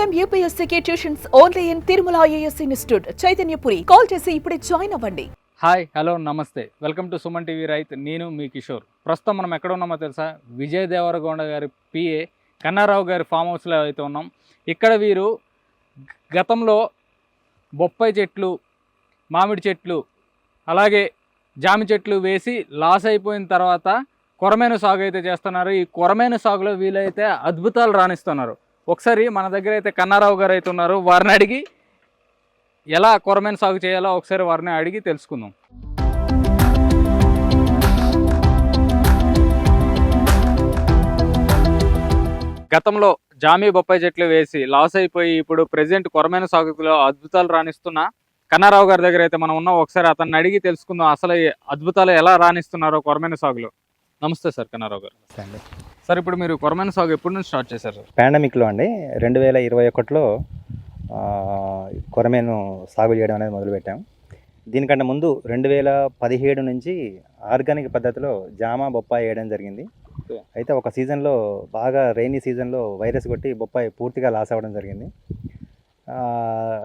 Time యూపీఎస్సీకి tuitions only in Tirumala IAS institute Chaitanyapuri call చేసి ఇప్పుడే join అవ్వండి. Hi hello namaste. Welcome to Suman TV Rythu నేను మీ కిషోర్. ప్రస్తుతం మనం ఎక్కడ ఉన్నామో తెలుసా? విజయ్ దేవరగౌడ గారి పిఏ కన్నారావు గారి ఫామ్ హౌస్లో అయితే ఉన్నాం. ఇక్కడ వీరు గతంలో బొప్పాయి చెట్లు మామిడి చెట్లు అలాగే జామి చెట్లు వేసి లాస్ అయిపోయిన తర్వాత కొరమైన సాగు అయితే చేస్తున్నారు. ఈ కొరమైన సాగులో వీలైతే అద్భుతాలు రాణిస్తున్నారు. ఒకసారి మన దగ్గర అయితే కన్నారావు గారు అయితే ఉన్నారు. వారిని అడిగి ఎలా కొరమైన సాగు చేయాలో ఒకసారి వారిని అడిగి తెలుసుకుందాం. గతంలో జామీ బొప్పాయి చెట్లు వేసి లాస్ అయిపోయి ఇప్పుడు ప్రజెంట్ కొరమైన సాగులో అద్భుతాలు రాణిస్తున్న కన్నారావు గారి దగ్గర అయితే మనం ఉన్నాం. ఒకసారి అతన్ని అడిగి తెలుసుకుందాం అసలు అద్భుతాలు ఎలా రాణిస్తున్నారో కొరమైన సాగులో. నమస్తే సార్ కన్నారావు గారు. సార్ ఇప్పుడు మీరు కొరమైన సాగు ఎప్పటి నుంచి స్టార్ట్ చేశారు సార్? పాండమిక్లో అండి. రెండు వేల ఇరవై ఒకటిలో కొరమేను సాగు చేయడం అనేది మొదలుపెట్టాం. దీనికంటే ముందు రెండు వేల పదిహేడు నుంచి ఆర్గానిక్ పద్ధతిలో జామ బొప్పాయి వేయడం జరిగింది. అయితే ఒక సీజన్లో బాగా రైనీ సీజన్లో వైరస్ కొట్టి బొప్పాయి పూర్తిగా లాస్ అవ్వడం జరిగింది.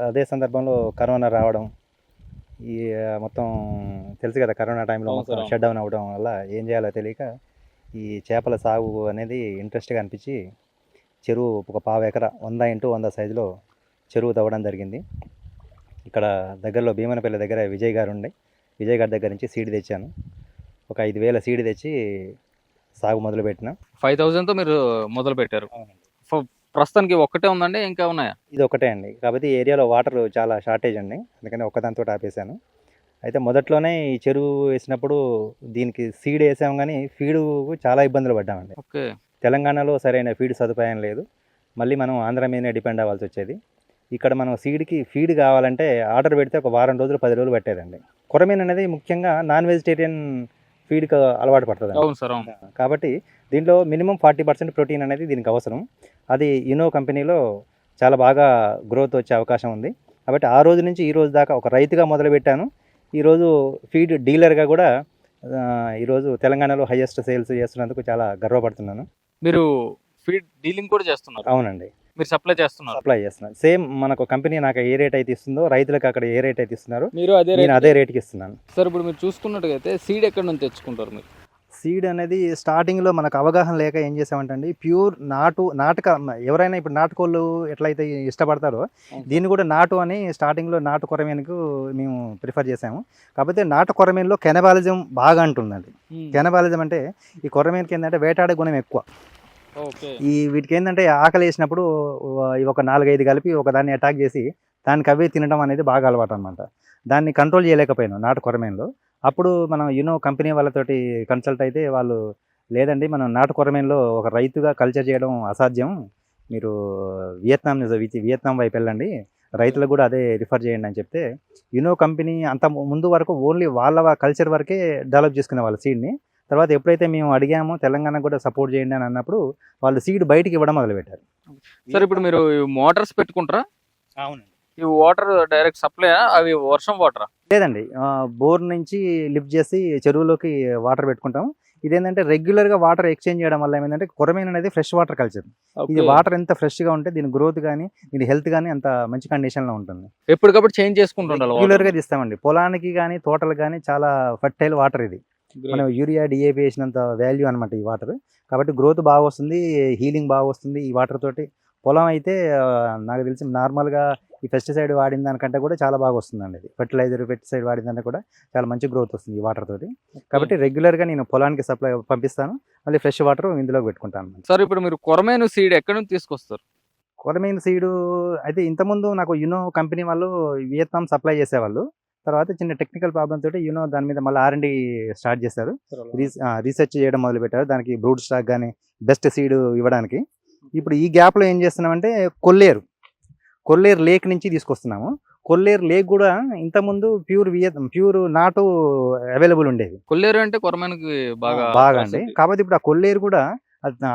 అదే సందర్భంలో కరోనా రావడం ఈ మొత్తం తెలుసు కదా కరోనా టైంలో మొత్తం. షట్ డౌన్ అవ్వడం వల్ల ఏం చేయాలో తెలియక ఈ చేపల సాగు అనేది ఇంట్రెస్ట్గా అనిపించి చెరువు ఒక పావు ఎకర వంద ఇంటూ వంద సైజులో చెరువు తవ్వడం జరిగింది. ఇక్కడ దగ్గరలో భీమనపల్లి దగ్గర విజయ్ గారు ఉండే. విజయ్ గారి దగ్గర నుంచి సీడ్ తెచ్చాను. ఒక ఐదు వేల సీడ్ తెచ్చి సాగు మొదలుపెట్టిన. ఫైవ్ థౌజండ్తో మీరు మొదలు పెట్టారు ప్రస్తుతానికి ఒక్కటే ఉందండి ఇంకా ఉన్నాయా? ఇది ఒకటే అండి. ఈ ఏరియాలో వాటర్ చాలా షార్టేజ్ అండి. అందుకని ఒక్కదాంతో ఆపేశాను. అయితే మొదట్లోనే ఈ చెరువు వేసినప్పుడు దీనికి సీడ్ వేసాం కానీ ఫీడు చాలా ఇబ్బందులు పడ్డామండి. ఓకే. తెలంగాణలో సరైన ఫీడ్ సదుపాయం లేదు. మళ్ళీ మనం ఆంధ్ర మీదనే డిపెండ్ అవ్వాల్సి వచ్చేది. ఇక్కడ మనం సీడ్కి ఫీడ్ కావాలంటే ఆర్డర్ పెడితే ఒక వారం రోజులు పది రోజులు పట్టేదండి. కొరమీన్ అనేది ముఖ్యంగా నాన్ వెజిటేరియన్ ఫీడ్కి అలవాటు పడుతుంది అవును సార్ కాబట్టి దీంట్లో మినిమం ఫార్టీ పర్సెంట్ ప్రోటీన్ అనేది దీనికి అవసరం. అది ఇనో కంపెనీలో చాలా బాగా గ్రోత్ వచ్చే అవకాశం ఉంది. కాబట్టి ఆ రోజు నుంచి ఈ రోజు దాకా ఒక రైతుగా మొదలుపెట్టాను. ఈరోజు ఫీడ్ డీలర్గా కూడా ఈరోజు తెలంగాణలో హైయెస్ట్ సేల్స్ చేస్తున్నందుకు చాలా గర్వపడుతున్నాను. మీరు ఫీడ్ డీలింగ్ కూడా చేస్తున్నారు. అవునండి. మీరు సప్లై చేస్తున్నారు. సప్లై చేస్తున్నాను సేమ్ మనకు కంపెనీ నాకు ఏ రేట్ అయితే ఇస్తుందో రైతులకు అక్కడ ఏ రేట్ అయితే ఇస్తున్నారో మీరు అదే నేను అదే రేట్కి ఇస్తున్నాను. సార్ ఇప్పుడు మీరు చూసుకున్నట్టుగైతే సీడ్ ఎక్కడి నుంచి తెచ్చుకుంటారు మీరు? సీడ్ అనేది స్టార్టింగ్లో మనకు అవగాహన లేక ఏం చేసామంటే ప్యూర్ నాటు నాటుక ఎవరైనా ఇప్పుడు నాటుకోళ్ళు ఎట్లయితే ఇష్టపడతారో దీన్ని కూడా నాటు అని స్టార్టింగ్లో నాటు కొరమేనుకు మేము ప్రిఫర్ చేసాము. కాకపోతే నాటు కొరమేనులో కెనబాలిజం బాగా అంటుందండి. కెనబాలిజం అంటే ఈ కొరమేనుకి ఏంటంటే వేటాడే గుణం ఎక్కువ. ఓకే. ఈ వీటికి ఏంటంటే ఆకలి వేసినప్పుడు ఒక నాలుగైదు కలిపి ఒక దాన్ని అటాక్ చేసి దానికి అవే తినడం అనేది బాగా అలవాటు అనమాట దాన్ని కంట్రోల్ చేయలేకపోయాను నాటు కొరమేన్లో. అప్పుడు మనం యూనో కంపెనీ వాళ్ళతోటి కన్సల్ట్ అయితే వాళ్ళు లేదండి మనం నాటు కొరమేన్లో ఒక రైతుగా కల్చర్ చేయడం అసాధ్యం. మీరు వియత్నాం వియత్నాం వైపు వెళ్ళండి. రైతులకు కూడా అదే రిఫర్ చేయండి అని చెప్తే యునో కంపెనీ అంత ముందు వరకు ఓన్లీ వాళ్ళ కల్చర్ వరకే డెవలప్ చేసుకునే వాళ్ళ సీడ్ని. తర్వాత ఎప్పుడైతే మేము అడిగామో తెలంగాణ కూడా సపోర్ట్ చేయండి అని అన్నప్పుడు వాళ్ళు సీడ్ బయటికి ఇవ్వడం మొదలుపెట్టారు. సార్ ఇప్పుడు మీరు మోటార్స్ పెట్టుకుంటారా? అవునండి. ఈ వాటర్ డైరెక్ట్ సప్లై అవి వర్షం వాటర్ లేదండి. బోర్ నుంచి లిఫ్ట్ చేసి చెరువులోకి వాటర్ పెట్టుకుంటాం ఇదేంటంటే రెగ్యులర్గా వాటర్ ఎక్స్చేంజ్ చేయడం వల్ల ఏమైందంటే కొరమేన్ అనేది ఫ్రెష్ వాటర్ కల్చర్ ఇది వాటర్ ఎంత ఫ్రెష్గా ఉంటే దీని గ్రోత్ కానీ దీని హెల్త్ కానీ అంత మంచి కండిషన్లో ఉంటుంది. ఎప్పటికప్పుడు చేంజ్ చేసుకుంటుండాలి రెగ్యులర్గా తీస్తామండి. పొలానికి కానీ తోటలకు కానీ చాలా ఫర్టైల్ వాటర్ ఇది. మనం యూరియా డిఏపి వేసినంత వాల్యూ అనమాట ఈ వాటర్ కాబట్టి గ్రోత్ బాగా వస్తుంది హీలింగ్ బాగా వస్తుంది ఈ వాటర్ తోటి. పొలం అయితే నాకు తెలిసి నార్మల్గా ఈ పెస్టిసైడ్ వాడిన దానికంటే కూడా చాలా బాగా వస్తుందండి ఇది. ఫర్టిలైజర్ పెస్టిసైడ్ వాడిన కూడా చాలా మంచి గ్రోత్ వస్తుంది ఈ వాటర్ తోటి. కాబట్టి రెగ్యులర్గా నేను పొలానికి సప్లై పంపిస్తాను. మళ్ళీ ఫ్రెష్ వాటర్ ఇందులోకి పెట్టుకుంటాను సార్ ఇప్పుడు మీరు కొరమేను సీడ్ ఎక్కడి నుంచి తీసుకొస్తారు? కొరమీన్ సీడు అయితే ఇంతకుముందు నాకు యునో కంపెనీ వాళ్ళు వియత్నాం సప్లై చేసేవాళ్ళు. తర్వాత చిన్న టెక్నికల్ ప్రాబ్లమ్ తోటి యునో దాని మీద మళ్ళీ ఆర్ఎండి స్టార్ట్ చేశారు. రీసెర్చ్ చేయడం మొదలు పెట్టారు దానికి బ్రూడ్ స్టాక్ కానీ బెస్ట్ సీడ్ ఇవ్వడానికి. ఇప్పుడు ఈ గ్యాప్లో ఏం చేస్తున్నామంటే కొల్లేరు. కొల్లేరు లేక్ నుంచి తీసుకొస్తున్నాము. కొల్లేరు లేక్ కూడా ఇంతకుముందు ప్యూర్ వియత్ ప్యూర్ నాటు అవైలబుల్ ఉండేది. కొల్లేరు అంటే కొరమేనుకి బాగా బాగా అండి. కాకపోతే ఇప్పుడు ఆ కొల్లేరు కూడా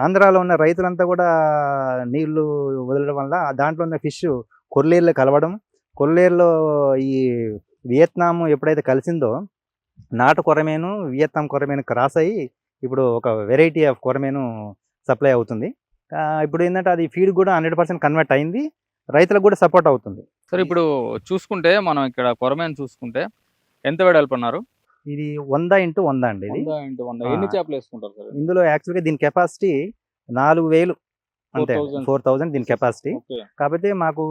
ఆంధ్రాలో ఉన్న రైతులంతా కూడా నీళ్ళు వదలడం వల్ల దాంట్లో ఉన్న ఫిష్ కొల్లేరులో కలవడం కొల్లేరులో ఈ వియత్నాం ఎప్పుడైతే కలిసిందో నాటు కొరమేను వియత్నాం కొరమేను క్రాస్ అయ్యి ఇప్పుడు ఒక వెరైటీ ఆఫ్ కొరమేను సప్లై అవుతుంది. ఇప్పుడు ఏంటంటే అది ఫీడ్ కూడా హండ్రెడ్ పర్సెంట్ కన్వర్ట్ అయింది. రైతులకు కూడా సపోర్ట్ అవుతుంది. సార్ ఇప్పుడు చూసుకుంటే మనం ఇక్కడ కొరమేను చూసుకుంటే ఎంత వెడల్పు అన్నారు ఇది వంద ఇంటూ వంద అండి ఇది. ఎన్ని చేపలు వేసుకుంటారు సార్ ఇందులో యాక్చువల్గా దీని కెపాసిటీ నాలుగు వేలు. అంతే 4,000. ఫోర్ థౌజండ్ దీని కెపాసిటీ కాకపోతే మాకు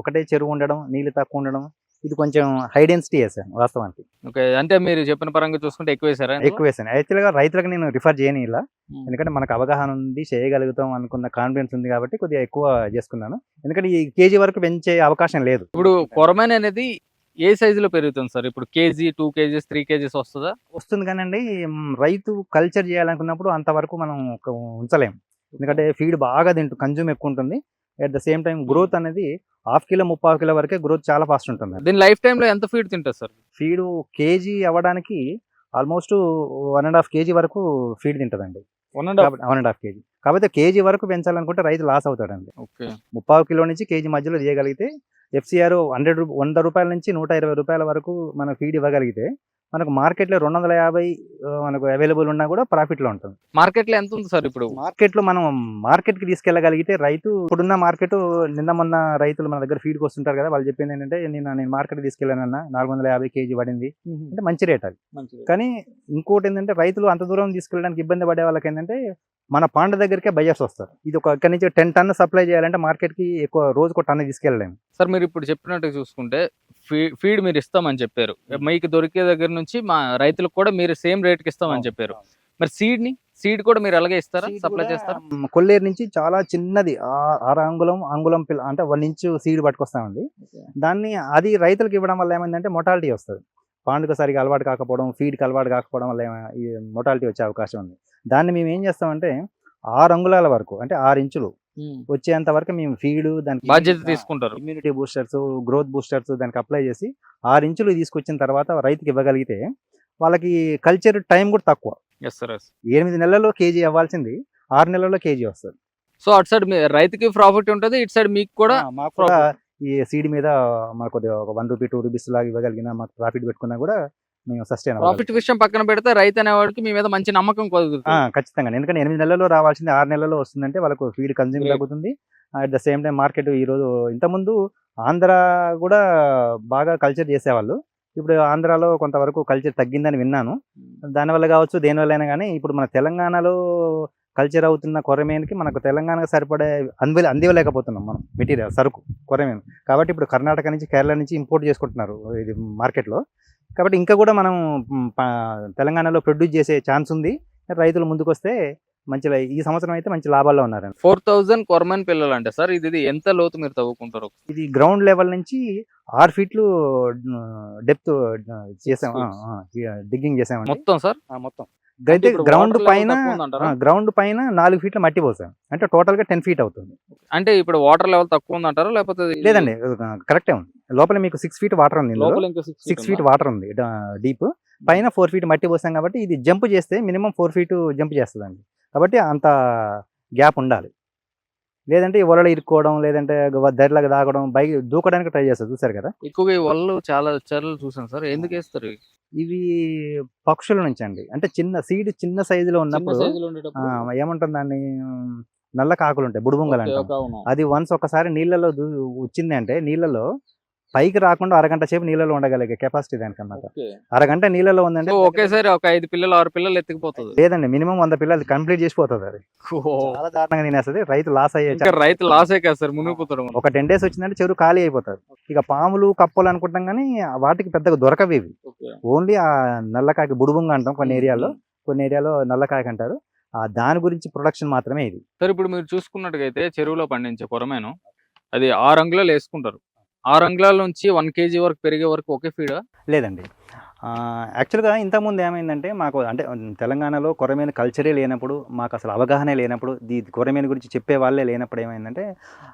ఒకటే చెరువు ఉండడం నీళ్ళు తక్కువ ఉండడం ఇది కొంచెం హై డెన్సిటీ వేసాను వాస్తవానికి. ఓకే అంటే మీరు చెప్పిన పరంగా చూసుకుంటే ఎక్కువ వేసారా? ఎక్కువ వేసాను యాక్చువల్గా రైతులకు నేను రిఫర్ చేయని ఇలా. ఎందుకంటే మనకు అవగాహన ఉంది చేయగలుగుతాం అనుకున్న కాన్ఫిడెన్స్ ఉంది కాబట్టి కొద్దిగా ఎక్కువ చేసుకున్నాను. ఎందుకంటే ఈ కేజీ వరకు పెంచే అవకాశం లేదు. ఇప్పుడు కొరమేన్ అనేది ఏ సైజులో పెరుగుతుంది సార్? ఇప్పుడు KG two KGs three KGs వస్తుందా? వస్తుంది కానండి రైతు కల్చర్ చేయాలనుకున్నప్పుడు అంతవరకు మనం ఒక ఉంచలేం. ఎందుకంటే ఫీడ్ బాగా తింటు కన్జ్యూమ్ ఎక్కువ ఉంటుంది. At the same time growth అనేది హాఫ్ కిలో ముప్పావు కిలో వరకే గ్రోత్ చాలా ఫాస్ట్ ఉంటుంది దీని లైఫ్ టైంలో ఎంత ఫీడ్ తింటుంది సార్? ఫీడ్ కేజీ అవ్వడానికి almost one and half KG వరకు feed తింటుందండి. One and half? One and half KG. కాకపోతే కేజీ వరకు పెంచాలనుకుంటే రైతు లాస్ అవుతాడండి. ఓకే. ముప్పావు కిలో నుంచి కేజీ మధ్యలో చేయగలిగితే ఎఫ్సిఆర్ హండ్రెడ్ రూ వంద రూపాయల నుంచి నూట ఇరవై రూపాయల వరకు మనం ఫీడ్ ఇవ్వగలిగితే మనకు మార్కెట్లో రెండు వందల యాభై మనకు అవైలబుల్ ఉన్నా కూడా ప్రాఫిట్లో ఉంటుంది. మార్కెట్లో ఎంత ఉంది సార్ ఇప్పుడు? మార్కెట్లో మనం మార్కెట్కి తీసుకెళ్ళగలిగితే రైతు ఇప్పుడున్న మార్కెట్ నిన్న మొన్న రైతులు మన దగ్గర ఫీడ్కి వస్తుంటారు కదా వాళ్ళు చెప్పింది ఏంటంటే నిన్న నేను మార్కెట్ తీసుకెళ్ళానన్న నాలుగు వందల యాభై కేజీ పడింది. అంటే మంచి రేట్ అది. కానీ ఇంకోటి ఏంటంటే రైతులు అంత దూరం తీసుకెళ్ళడానికి ఇబ్బంది పడే వాళ్ళకి ఏంటంటే మన పాండ దగ్గరికే బయర్స్ వస్తారు. ఇది ఒక ఇక్కడ నుంచి టెన్ టన్ సప్లై చేయాలంటే మార్కెట్కి ఎక్కువ రోజుకు టన్ తీసుకెళ్ళలేము. సార్ మీరు ఇప్పుడు చెప్పినట్టు చూసుకుంటే ఫీ- ఫీడ్ మీరు ఇస్తామని చెప్పారు. మీకు దొరికే దగ్గర నుంచి మా రైతులకు కూడా మీరు సేమ్ రేట్కి ఇస్తామని చెప్పారు. మరి సీడ్ని సీడ్ కూడా మీరు అలాగే ఇస్తారా? సప్లై చేస్తారా? కొల్లేరు నుంచి చాలా చిన్నది. ఆ- ఆరు అంగుళం అంగుళం పిల్ల అంటే వన్ ఇంచు సీడ్ పట్టుకొస్తామండి. దాన్ని అది రైతులకు ఇవ్వడం వల్ల ఏమైందంటే మొటాలిటీ వస్తుంది. పాండుకు సరిగా అలవాటు కాకపోవడం ఫీడ్కి అలవాటు కాకపోవడం వల్ల ఈ మొటాలిటీ వచ్చే అవకాశం ఉంది. దాన్ని మేము ఏం చేస్తామంటే ఆరు అంగుళాల వరకు అంటే ఆరు ఇంచులు వచ్చేంత వరకు మేము ఫీడ్ దానికి బాధ్యత తీసుకుంటారు. ఇమ్యూనిటీ బూస్టర్స్ గ్రోత్ బూస్టర్స్ దానికి అప్లై చేసి ఆరు ఇంచులు తీసుకొచ్చిన తర్వాత రైతుకి ఇవ్వగలిగితే వాళ్ళకి కల్చర్ టైం కూడా తక్కువ. ఎనిమిది నెలల్లో కేజీ అవ్వాల్సింది ఆరు నెలల్లో కేజీ వస్తుంది. సో అటు సైడ్ రైతుకి ప్రాఫిట్ ఉంటుంది ఇటు సైడ్ మీకు కూడా ఆ, మాకు కూడా ఈ సీడ్ మీద మాకు కొద్దిగా ఒక వన్ రూపీ టూ రూపీస్ లాగా ఇవ్వగలిగిన మాకు ప్రాఫిట్ పెట్టుకున్నా కూడా మేము సస్టైన్ ప్రాఫిట్ విషయం పక్కన పెడితే రైతు అనేవాడికి మీ మీద మంచి నమ్మకం ఖచ్చితంగా ఎందుకంటే ఎనిమిది నెలల్లో రావాల్సింది ఆరు నెలల్లో వస్తుందంటే వాళ్ళకు ఫీడ్ కన్జ్యూమ్ Great. తగ్గుతుంది. At the same time market ఈరోజు ఇంతకుముందు ఆంధ్ర కూడా బాగా కల్చర్ చేసేవాళ్ళు. ఇప్పుడు ఆంధ్రాలో కొంతవరకు కల్చర్ తగ్గిందని విన్నాను. దానివల్ల కావచ్చు దేనివల్ల అయినా కానీ ఇప్పుడు మన తెలంగాణలో కల్చర్ అవుతున్న కొరమేన్కి మనకు తెలంగాణకు సరిపడే అంది అందివ్వలేకపోతున్నాం మనం మెటీరియల్ సరుకు కొరమేన్ కాబట్టి ఇప్పుడు కర్ణాటక నుంచి కేరళ నుంచి ఇంపోర్ట్ చేసుకుంటున్నారు ఇది మార్కెట్లో కాబట్టి ఇంకా కూడా మనం తెలంగాణలో ప్రొడ్యూస్ చేసే ఛాన్స్ ఉంది. రైతులు ముందుకు వస్తే మంచి ఈ సంవత్సరం అయితే మంచి లాభాల్లో ఉన్నారండి. ఫోర్ థౌజండ్ కొరమన్ పిల్లలు అంటే సార్. ఇది ఎంత లోతు మీరు తవ్వుకుంటారు? ఇది గ్రౌండ్ లెవెల్ నుంచి ఆరు ఫీట్లు డెప్త్ చేసాం. డిగ్గింగ్ చేసామండి. మొత్తం సార్? మొత్తం. అయితే గ్రౌండ్ పైన? గ్రౌండ్ పైన నాలుగు ఫీట్ల మట్టి పోసాం. అంటే టోటల్గా టెన్ ఫీట్ అవుతుంది. అంటే ఇప్పుడు వాటర్ లెవెల్ తక్కువ ఉందంటారా లేకపోతే ఇది- లేదండి కరెక్టే ఉంది. లోపల మీకు సిక్స్ ఫీట్ వాటర్ ఉంది సిక్స్ సిక్స్ ఫీట్ వాటర్ ఉంది? డీప్ పైన ఫోర్ ఫీట్ మట్టి పోసాం కాబట్టి ఇది జంప్ చేస్తే మినిమం ఫోర్ ఫీట్ జంప్ చేస్తుందండి. కాబట్టి అంత గ్యాప్ ఉండాలి. లేదంటే ఈ వలలో ఇరుక్కోవడం లేదంటే దరిలాగా దాగడం బైక్ దూకడానికి ట్రై చేస్తారు. చూసారు కదా? ఎక్కువగా ఈ వలలు చాలా చర్యలు చూసాను సార్. ఎందుకు వేస్తారు? ఇవి? పక్షుల నుంచి అండి అంటే చిన్న సీడ్ చిన్న సైజులో ఉన్నప్పుడు ఏమంటుంది దాన్ని నల్ల కాకులు ఉంటాయి బుడుబుంగలు అంటాం. అది వన్స్ ఒకసారి నీళ్ళలో వచ్చింది అంటే నీళ్ళలో పైకి రాకుండా అరగంట సేపు నీళ్ళలో ఉండగలిగే కెపాసిటీ దానికి అన్నమాట. అరగంట నీళ్ళలో ఉందంటే సో ఒకేసారి ఒక ఐదు పిల్లలు ఆరు పిల్లలు ఎత్తుకుపోతుంది. లేదండి మినిమం వంద పిల్లలు కంప్లీట్ చేసిపోతుంది అది. చాలా దారుణంగా తినేస్తుంది రైతు లాస్ అయ్యే రైతు లాసే కాదు సార్ మునిగిపోతాడు మనం. ఒక టెన్ డేస్ వచ్చిందంటే చెరువు ఖాళీ అయిపోతుంది. ఇక పాములు కప్పలు అనుకుంటాం కానీ వాటికి పెద్దగా దొరకవి ఇవి. ఓన్లీ ఆ నల్లకాకి బుడుబుంగ అంటాం కొన్ని ఏరియాల్లో కొన్ని ఏరియాలో నల్లకాకి అంటారు. ఆ దాని గురించి ప్రొడక్షన్ మాత్రమే ఇది. సార్ ఇప్పుడు మీరు చూసుకున్నట్టుగైతే చెరువులో పండించే కొరమేను అది ఆరు అంగుళాలు వేసుకుంటారు. ఆరు అంగుళాల నుంచి వన్ కేజీ వరకు పెరిగే వరకు ఒకే ఫీడ్? లేదండి. యాక్చువల్గా ఇంతకుముందు ఏమైందంటే మాకు అంటే తెలంగాణలో కొరమేను కల్చరే లేనప్పుడు మాకు అసలు అవగాహనే లేనప్పుడు దీ కొరమేను గురించి చెప్పే వాళ్ళే లేనప్పుడు ఏమైందంటే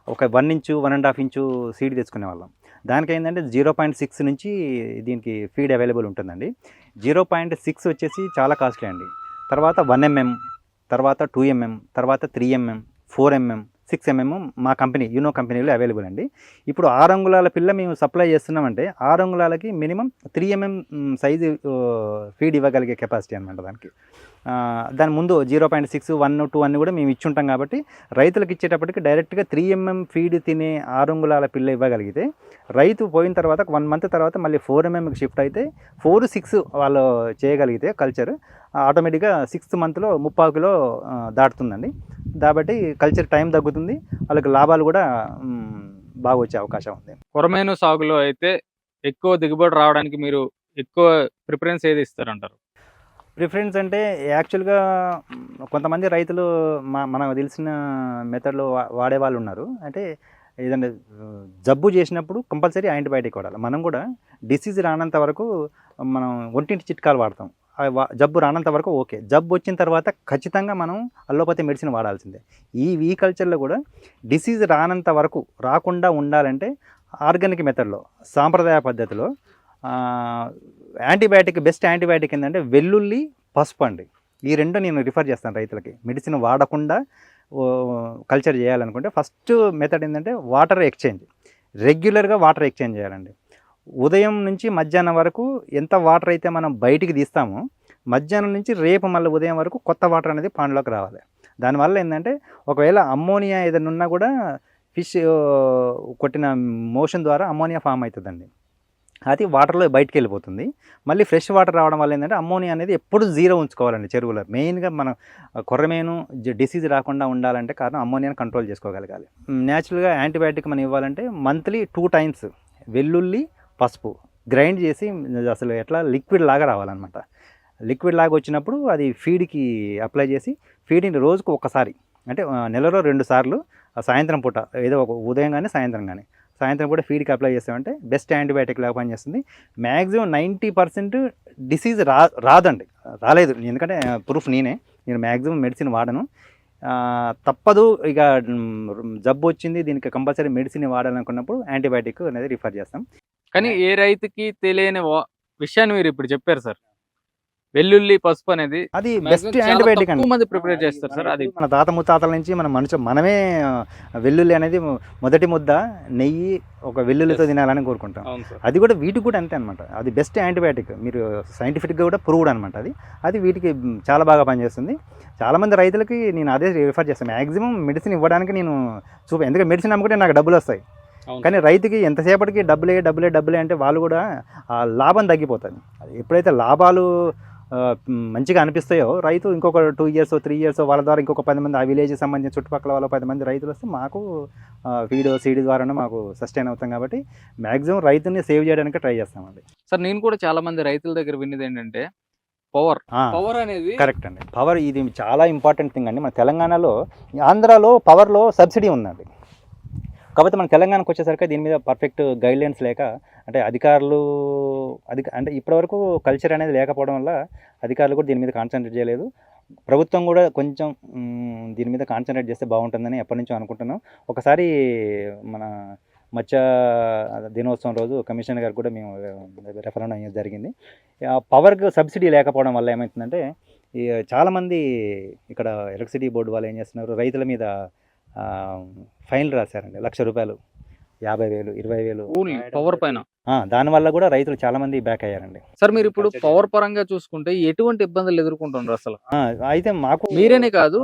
ఒక one inch one and half inch seed తెచ్చుకునే వాళ్ళం. దానికి ఏంటంటే జీరో పాయింట్ సిక్స్ నుంచి దీనికి ఫీడ్ అవైలబుల్ ఉంటుందండి. జీరో పాయింట్ సిక్స్ వచ్చేసి చాలా కాస్ట్లీ అండి. తర్వాత వన్ ఎంఎం తర్వాత టూ ఎంఎం తర్వాత three MM four MM six MM మా కంపెనీ యూనో కంపెనీలో అవైలబుల్ అండి. ఇప్పుడు ఆరు అంగుళాల పిల్ల మేము సప్లై చేస్తున్నామంటే ఆరు అంగుళాలకి minimum three MM size feed ఇవ్వగలిగే కెపాసిటీ అనమాట దానికి. దాని ముందు zero point six one two అన్ని కూడా మేము ఇచ్చుంటాం కాబట్టి రైతులకు ఇచ్చేటప్పటికి డైరెక్ట్గా త్రీ ఎంఎం ఫీడ్ తినే ఆరుంగులాల పిల్ల ఇవ్వగలిగితే రైతు పోయిన తర్వాత వన్ మంత్ తర్వాత మళ్ళీ ఫోర్ ఎంఎంకి షిఫ్ట్ అయితే ఫోర్ సిక్స్ వాళ్ళు చేయగలిగితే కల్చర్ ఆటోమేటిక్గా సిక్స్త్ మంత్లో ముప్పావు కిలో దాటుతుందండి. కాబట్టి కల్చర్ టైం తగ్గుతుంది. వాళ్ళకి లాభాలు కూడా బాగా వచ్చే అవకాశం ఉంది. కొరమేను సాగులో అయితే ఎక్కువ దిగుబడి రావడానికి మీరు ఎక్కువ ప్రిఫరెన్స్ ఏది ఇస్తారంటారు? ప్రిఫరెన్స్ అంటే యాక్చువల్గా కొంతమంది రైతులు మా మనకు తెలిసిన మెథడ్లో వా- వాడే వాళ్ళు ఉన్నారు. అంటే ఏదంటే జబ్బు చేసినప్పుడు కంపల్సరీ యాంటీబయాటిక్ వాడాలి. మనం కూడా డిసీజ్ రానంత వరకు మనం ఒంటింటి చిట్కాలు వాడతాం. జబ్బు రానంత వరకు ఓకే. జబ్బు వచ్చిన తర్వాత ఖచ్చితంగా మనం అల్లోపతి మెడిసిన్ వాడాల్సిందే. ఈ ఈ కల్చర్లో కూడా డిసీజ్ రానంత వరకు రాకుండా ఉండాలంటే ఆర్గానిక్ మెథడ్లో సాంప్రదాయ పద్ధతిలో యాంటీబయాటిక్ బెస్ట్ యాంటీబయాటిక్ ఏంటంటే వెల్లుల్లి పసుపు అండి. ఈ రెండు నేను రిఫర్ చేస్తాను రైతులకి. మెడిసిన్ వాడకుండా కల్చర్ చేయాలనుకుంటే ఫస్ట్ మెథడ్ ఏంటంటే వాటర్ ఎక్స్చేంజ్. రెగ్యులర్గా వాటర్ ఎక్స్చేంజ్ చేయాలండి. ఉదయం నుంచి మధ్యాహ్నం వరకు ఎంత వాటర్ అయితే మనం బయటికి తీస్తామో మధ్యాహ్నం నుంచి రేపు మళ్ళీ ఉదయం వరకు కొత్త వాటర్ అనేది పాండ్లోకి రావాలి. దానివల్ల ఏంటంటే ఒకవేళ అమ్మోనియా ఏదైనా ఉన్నా కూడా ఫిష్ కొట్టిన మోషన్ ద్వారా అమ్మోనియా ఫామ్ అవుతుందండి. అది వాటర్లో బయటికి వెళ్ళిపోతుంది మళ్ళీ ఫ్రెష్ వాటర్ రావడం వల్ల ఏంటంటే అమ్మోనియా అనేది ఎప్పుడు జీరో ఉంచుకోవాలండి చెరువులో. మెయిన్గా మనం కొర్రమేను డిసీజ్ రాకుండా ఉండాలంటే కారణం అమ్మోనియాని కంట్రోల్ చేసుకోగలగాలి. న్యాచురల్గా యాంటీబయాటిక్ మనం ఇవ్వాలంటే మంత్లీ టూ టైమ్స్ వెల్లుల్లి పసుపు గ్రైండ్ చేసి అసలు ఎట్లా లిక్విడ్ లాగా రావాలన్నమాట. లిక్విడ్ లాగా వచ్చినప్పుడు అది ఫీడ్కి అప్లై చేసి ఫీడ్ని రోజుకు ఒకసారి అంటే నెలలో రెండు సార్లు సాయంత్రం పూట ఏదో ఒక ఉదయం కానీ సాయంత్రం కానీ సాయంత్రం కూడా ఫీడ్కి అప్లై చేస్తామంటే బెస్ట్ యాంటీబయాటిక్ లాగా పనిచేస్తుంది. మ్యాక్సిమం నైంటీ పర్సెంట్ డిసీజ్ రా రాదండి. రాలేదు. ఎందుకంటే ప్రూఫ్ నేనే. నేను మ్యాక్సిమం మెడిసిన్ వాడను. తప్పదు. ఇక జబ్బు వచ్చింది దీనికి కంపల్సరీ మెడిసిన్ వాడాలనుకున్నప్పుడు యాంటీబయాటిక్ అనేది రిఫర్ చేస్తాం. కానీ ఏ రైతుకి తెలియని విషయాన్ని మీరు ఇప్పుడు చెప్పారు సార్. వెల్లుల్లి పసుపు అనేది అది బెస్ట్ యాంటీబయాటిక్ అండి. మంది ప్రిపేర్ చేస్తారు సార్ అది. మన తాత ముత్తాతల నుంచి మన మనుషు మనమే వెల్లుల్లి అనేది మొదటి ముద్ద నెయ్యి ఒక వెల్లుల్లితో. తినాలని కోరుకుంటాం. అది కూడా వీటికి కూడా అంతే అనమాట అది బెస్ట్ యాంటీబయాటిక్ మీరు సైంటిఫిక్గా కూడా ప్రూవ్డ్ అనమాట అది. అది వీటికి చాలా బాగా పనిచేస్తుంది. చాలామంది రైతులకి నేను అదే రిఫర్ చేస్తాను. మ్యాక్సిమం మెడిసిన్ ఇవ్వడానికి నేను చూప ఎందుకంటే మెడిసిన్ అమ్ముకుంటే నాకు డబ్బులు వస్తాయి. కానీ రైతుకి ఎంతసేపటికి డబ్బులే డబ్బులే డబ్బులే అంటే వాళ్ళు కూడా ఆ లాభం తగ్గిపోతుంది ఎప్పుడైతే లాభాలు మంచిగా అనిపిస్తాయో రైతు ఇంకొక టూ ఇయర్స్ త్రీ ఇయర్స్ వాళ్ళ ద్వారా ఇంకొక పది మంది ఆ విలేజ్ సంబంధించిన చుట్టుపక్కల వాళ్ళ పది మంది రైతులు వస్తే మాకు ఫీడ్ సీడ్ ద్వారానే మాకు సస్టైన్ అవుతాం కాబట్టి మ్యాక్సిమం రైతుని సేవ్ చేయడానికి ట్రై చేస్తామండి. సార్ నేను కూడా చాలా మంది రైతుల దగ్గర విన్నది ఏంటంటే పవర్. పవర్ అనేది కరెక్ట్ అండి. పవర్ ఇది చాలా ఇంపార్టెంట్ థింగ్ అండి. మన తెలంగాణలో ఆంధ్రాలో పవర్లో సబ్సిడీ ఉందండి. కాకపోతే మన తెలంగాణకు వచ్చేసరికి దీని మీద పర్ఫెక్ట్ గైడ్లైన్స్ లేక అంటే అధికారులు అధిక అంటే ఇప్పటివరకు కల్చర్ అనేది లేకపోవడం వల్ల అధికారులు కూడా దీని మీద కాన్సన్ట్రేట్ చేయలేదు. ప్రభుత్వం కూడా కొంచెం దీని మీద కాన్సన్ట్రేట్ చేస్తే బాగుంటుందని ఎప్పటి నుంచో అనుకుంటున్నాం. ఒకసారి మన మత్స్య దినోత్సవం రోజు కమిషనర్ గారు కూడా మేము రెఫరెండం అయ్యేది జరిగింది. పవర్కి సబ్సిడీ లేకపోవడం వల్ల ఏమవుతుందంటే ఈ చాలామంది ఇక్కడ ఎలక్ట్రిసిటీ బోర్డు వాళ్ళు ఏం చేస్తున్నారు రైతుల మీద ఫైన్లు రాశారండి లక్ష రూపాయలు. యాభై వేలు ఇరవై వేలు ఓన్లీ పవర్ పైన. ఆ, దానివల్ల కూడా రైతులు చాలామంది బ్యాక్ అయ్యారండి. సార్ మీరు ఇప్పుడు పవర్ పరంగా చూసుకుంటే ఎటువంటి ఇబ్బందులు ఎదుర్కొంటున్నారు అసలు? ఆ, అయితే మాకు మీరేనే కాదు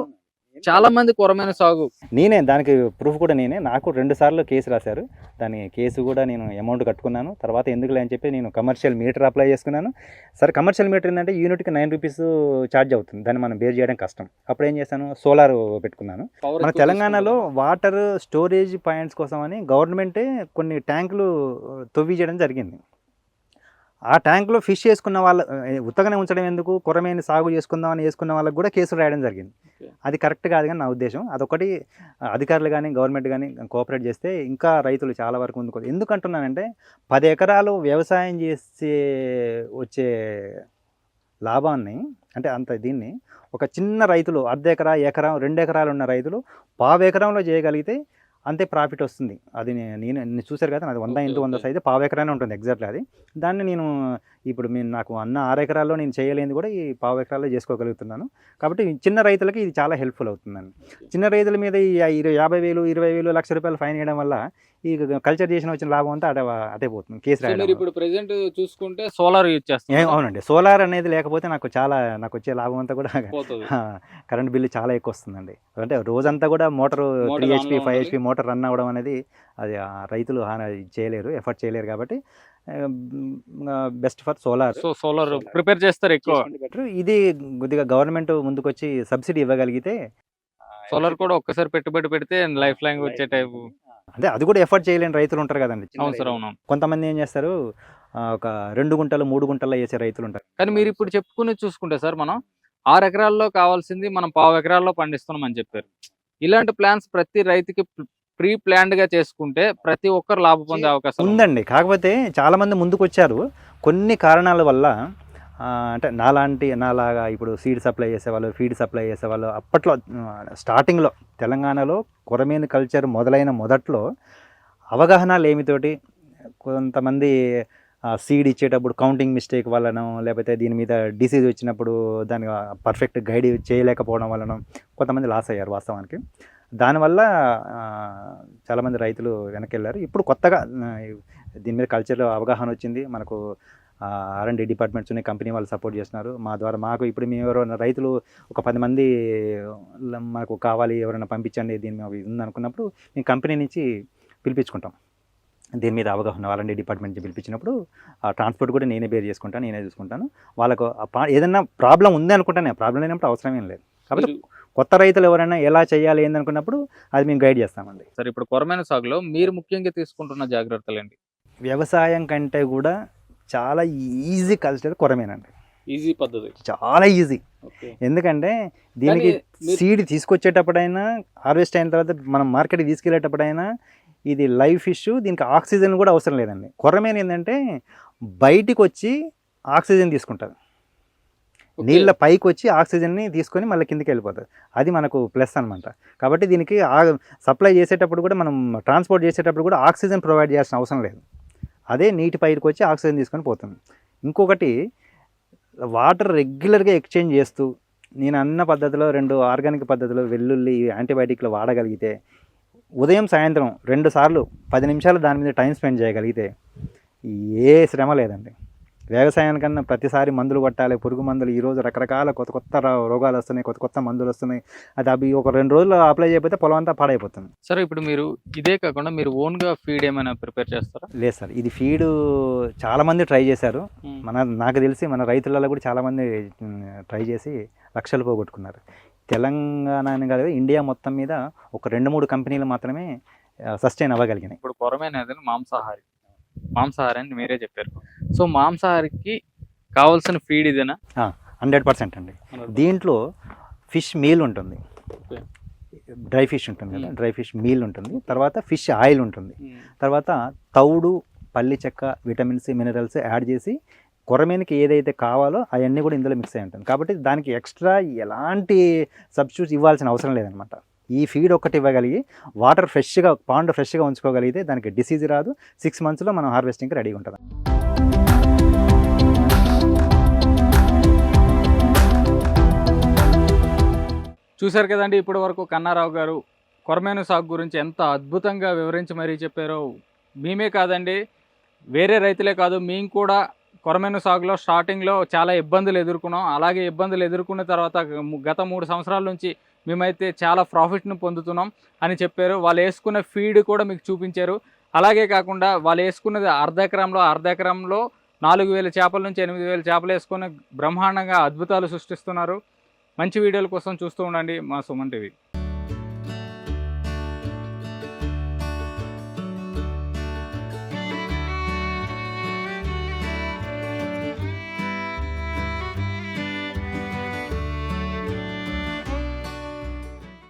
చాలా మంది కొరమైన సాగు. నేనే దానికి ప్రూఫ్ కూడా నేనే. నాకు రెండు సార్లు కేసు రాశారు. దాని కేసు కూడా నేను అమౌంట్ కట్టుకున్నాను. తర్వాత ఎందుకులే అని చెప్పి నేను కమర్షియల్ మీటర్ అప్లై చేసుకున్నాను. సరే కమర్షియల్ మీటర్ ఏంటంటే యూనిట్కి నైన్ రూపీస్ ఛార్జ్ అవుతుంది. దాన్ని మనం బేర్ చేయడం కష్టం. అప్పుడు ఏం చేశాను? సోలార్ పెట్టుకున్నాను. మన తెలంగాణలో వాటర్ స్టోరేజ్ పాయింట్స్ కోసం అని గవర్నమెంటే కొన్ని ట్యాంకులు తవ్వి చేయడం జరిగింది. ఆ ట్యాంకులో ఫిష్ చేసుకున్న వాళ్ళ ఉత్తగానే ఉంచడం ఎందుకు? కొరమేని సాగు చేసుకుందామని వేసుకున్న వాళ్ళకి కూడా కేసులు రాయడం జరిగింది. అది కరెక్ట్ కాదు కానీ నా ఉద్దేశం. అదొకటి అధికారులు కానీ గవర్నమెంట్ కానీ కోఆపరేట్ చేస్తే ఇంకా రైతులు చాలా వరకు ముందుకు ఎందుకంటున్నానంటే పది ఎకరాలు వ్యవసాయం చేసే వచ్చే లాభాన్ని అంటే అంత దీన్ని ఒక చిన్న రైతులు అర్ధ ఎకరా ఎకరా రెండు ఎకరాలు ఉన్న రైతులు పావు ఎకరంలో చేయగలిగితే అంతే ప్రాఫిట్ వస్తుంది. అది నేను నేను చూశారు కదా అది వంద ఇంటూ వంద. సైజు పావు ఎకరానే ఉంటుంది ఎగ్జాక్ట్లీ అది. దాన్ని నేను ఇప్పుడు మేము నాకు అన్న ఆరు ఎకరాల్లో నేను చేయలేనిది కూడా ఈ పావు ఎకరాల్లో చేసుకోగలుగుతున్నాను. కాబట్టి చిన్న రైతులకి ఇది చాలా హెల్ప్ఫుల్ అవుతుందండి. చిన్న రైతుల మీద ఈ ఇరవై యాభై వేలు ఇరవై వేలు లక్ష రూపాయలు ఫైన్ వేయడం వల్ల ఈ కల్చర్ చేసిన వచ్చిన లాభం అంతా అటే అటే పోతుంది కేసు రాయడం. ఇప్పుడు ప్రెసెంట్ చూసుకుంటే సోలార్ యూజ్ ఏ, చేస్తారు అవునండి. సోలార్ అనేది లేకపోతే నాకు చాలా నాకు వచ్చే లాభం అంతా కూడా కరెంట్ బిల్లు చాలా ఎక్కువ వస్తుందండి. అంటే రోజంతా కూడా motor three HP five. HP motor run అవ్వడం అనేది అది రైతులు చేయలేరు ఎఫర్ట్ చేయలేరు కాబట్టి best for solar so solar prepare చేస్తారు ఎక్కువ. ఇది కొద్దిగా గవర్నమెంట్ ముందుకొచ్చి సబ్సిడీ ఇవ్వగలిగితే సోలార్ కూడా ఒక్కసారి పెట్టుబడి పెడితే లైఫ్ లైన్ వచ్చే టైపు అంటే అది కూడా ఎఫర్ట్ చేయలేని రైతులు ఉంటారు కదండి. అవును కొంతమంది ఏం చేస్తారు ఒక రెండు గుంటలు మూడు గుంటల్లో వేసే రైతులు ఉంటారు. కానీ మీరు ఇప్పుడు చెప్పుకుని చూసుకుంటే సార్ మనం ఆరు ఎకరాల్లో కావాల్సింది మనం పావు ఎకరాల్లో పండిస్తున్నాం అని చెప్పారు. ఇలాంటి ప్లాన్స్ ప్రతి రైతుకి ప్రీ ప్లాన్డ్గా చేసుకుంటే ప్రతి ఒక్కరు లాభ పొందే అవకాశం ఉంది. ఉందండి. కాకపోతే చాలా మంది ముందుకు వచ్చారు కొన్ని కారణాల వల్ల అంటే నాలాంటి నాలాగా ఇప్పుడు సీడ్ సప్లై చేసేవాళ్ళు ఫీడ్ సప్లై చేసేవాళ్ళు అప్పట్లో స్టార్టింగ్లో తెలంగాణలో కొరమేను కల్చర్ మొదలైన మొదట్లో అవగాహన లేమితోటి కొంతమంది సీడ్ ఇచ్చేటప్పుడు కౌంటింగ్ మిస్టేక్ వలన లేకపోతే దీని మీద డిసీజ్ వచ్చినప్పుడు దాని పర్ఫెక్ట్ గైడ్ చేయలేకపోవడం వలన కొంతమంది లాస్ అయ్యారు వాస్తవానికి. దానివల్ల చాలామంది రైతులు వెనక్కి వెళ్ళారు. ఇప్పుడు కొత్తగా దీని మీద కల్చర్ అవగాహన వచ్చింది. మనకు ఆర్ అండ్ డి డిపార్ట్మెంట్స్ ఉన్నాయి కంపెనీ వాళ్ళు సపోర్ట్ చేస్తున్నారు. మా ద్వారా మాకు ఇప్పుడు మేము ఎవరైనా రైతులు ఒక పది మంది మాకు కావాలి ఎవరైనా పంపించండి దీని మీద ఇది ఉందనుకున్నప్పుడు మేము కంపెనీ నుంచి పిలిపించుకుంటాం. దీని మీద అవగాహన అండ్ డి డిపార్ట్మెంట్ నుంచి పిలిపించినప్పుడు ఆ ట్రాన్స్పోర్ట్ కూడా నేనే బేర్ చేసుకుంటాను నేనే చూసుకుంటాను. వాళ్ళకు ఏదైనా ప్రాబ్లం ఉంది అనుకుంటానే ప్రాబ్లం లేనప్పుడు అవసరం ఏం లేదు. కాబట్టి కొత్త రైతులు ఎవరైనా ఎలా చేయాలి ఏందనుకున్నప్పుడు అది మేము గైడ్ చేస్తామండి. సరే ఇప్పుడు కొరమైన సాగులో మీరు ముఖ్యంగా తీసుకుంటున్న జాగ్రత్తలు ఏంటి? వ్యవసాయం కంటే కూడా చాలా ఈజీ కల్చర్ కొరమేనండి. ఈజీ పద్ధతి. చాలా ఈజీ ఎందుకంటే దీనికి సీడ్ తీసుకొచ్చేటప్పుడైనా హార్వెస్ట్ అయిన తర్వాత మనం మార్కెట్కి తీసుకెళ్ళేటప్పుడైనా ఇది లైవ్ ఫిష్ దీనికి ఆక్సిజన్ కూడా అవసరం లేదండి. కొర్రమేన ఏంటంటే బయటికి వచ్చి ఆక్సిజన్ తీసుకుంటుంది నీళ్ళ పైకి వచ్చి ఆక్సిజన్ని తీసుకొని మళ్ళీ కిందికి వెళ్ళిపోతుంది అది మనకు ప్లస్ అనమాట కాబట్టి దీనికి సప్లై చేసేటప్పుడు కూడా మనం ట్రాన్స్పోర్ట్ చేసేటప్పుడు కూడా ఆక్సిజన్ ప్రొవైడ్ చేయాల్సిన అవసరం లేదు. అదే నీటి పైకి వచ్చి ఆక్సిజన్ తీసుకొని పోతుంది. ఇంకొకటి వాటర్ రెగ్యులర్గా ఎక్స్చేంజ్ చేస్తూ నేను అన్న పద్ధతిలో రెండు ఆర్గానిక్ పద్ధతిలో వెల్లుల్లి యాంటీబయాటిక్లు వాడగలిగితే ఉదయం సాయంత్రం రెండు సార్లు పది నిమిషాలు దాని మీద టైం స్పెండ్ చేయగలిగితే ఏ శ్రమ లేదండి. వ్యవసాయానికన్నా ప్రతిసారి మందులు కొట్టాలి. పురుగు మందులు ఈరోజు రకరకాల కొత్త కొత్త రా- రోగాలు వస్తున్నాయి కొత్త కొత్త మందులు వస్తున్నాయి. అది అవి ఒక రెండు రోజులు అప్లై చేయకపోతే పొలం అంతా పాడైపోతుంది. సరే ఇప్పుడు మీరు ఇదే కాకుండా మీరు ఓన్గా ఫీడ్ ఏమైనా ప్రిపేర్ చేస్తారా? లేదు సార్ ఇది ఫీడ్ చాలా మంది ట్రై చేశారు. మన నాకు తెలిసి మన రైతులలో కూడా చాలామంది ట్రై చేసి లక్షలు పోగొట్టుకున్నారు. తెలంగాణ అని కాదు ఇండియా మొత్తం మీద ఒక రెండు మూడు కంపెనీలు మాత్రమే సస్టైన్ అవ్వగలిగినాయి. ఇప్పుడు కొరమైన మాంసాహారి. మాంసాహారి అని మీరే చెప్పారు. సో మాంసాహారికి కావాల్సిన ఫీడ్ ఇదేనా? హండ్రెడ్ పర్సెంట్ అండి. దీంట్లో ఫిష్ మీల్ ఉంటుంది. డ్రై ఫిష్ ఉంటుంది కదా Hmm. డ్రై ఫిష్ మీల్ ఉంటుంది. తర్వాత ఫిష్ ఆయిల్ ఉంటుంది. తర్వాత తౌడు పల్లి చెక్క విటమిన్స్ మినరల్స్ యాడ్ చేసి కొరమేనికి ఏదైతే కావాలో అవన్నీ కూడా ఇందులో మిక్స్ అయి ఉంటుంది. కాబట్టి దానికి ఎక్స్ట్రా ఎలాంటి సబ్స్టిట్యూట్స్ ఇవ్వాల్సిన అవసరం లేదనమాట. ఈ ఫీడ్ ఒక్కటి ఇవ్వగలిగి వాటర్ ఫ్రెష్గా పాండ్ ఫ్రెష్గా ఉంచుకోగలిగితే దానికి డిసీజ్ రాదు. సిక్స్ మంత్స్లో మనం హార్వెస్టింగ్కి రెడీగా ఉంటుంది? చూశారు కదండి ఇప్పటి వరకు కన్నారావు గారు కొరమేను సాగు గురించి ఎంత అద్భుతంగా వివరించి మరీ చెప్పారో. మేమే కాదండి వేరే రైతులే కాదు మేము కూడా కొరమేను సాగులో స్టార్టింగ్లో చాలా ఇబ్బందులు ఎదుర్కొన్నాం. అలాగే ఇబ్బందులు ఎదుర్కొన్న తర్వాత గత మూడు సంవత్సరాల నుంచి మేమైతే చాలా ప్రాఫిట్ను పొందుతున్నాం అని చెప్పారు. వాళ్ళు వేసుకున్న ఫీడ్ కూడా మీకు చూపించారు. అలాగే కాకుండా వాళ్ళు వేసుకున్నది అర్ధ ఎకరంలో అర్ధ ఎకరంలో నాలుగు వేల చేపల నుంచి ఎనిమిది వేల చేపలు వేసుకొని బ్రహ్మాండంగా అద్భుతాలు సృష్టిస్తున్నారు. మంచి వీడియోల కోసం చూస్తూ ఉండండి మా సుమన్ టీవీ.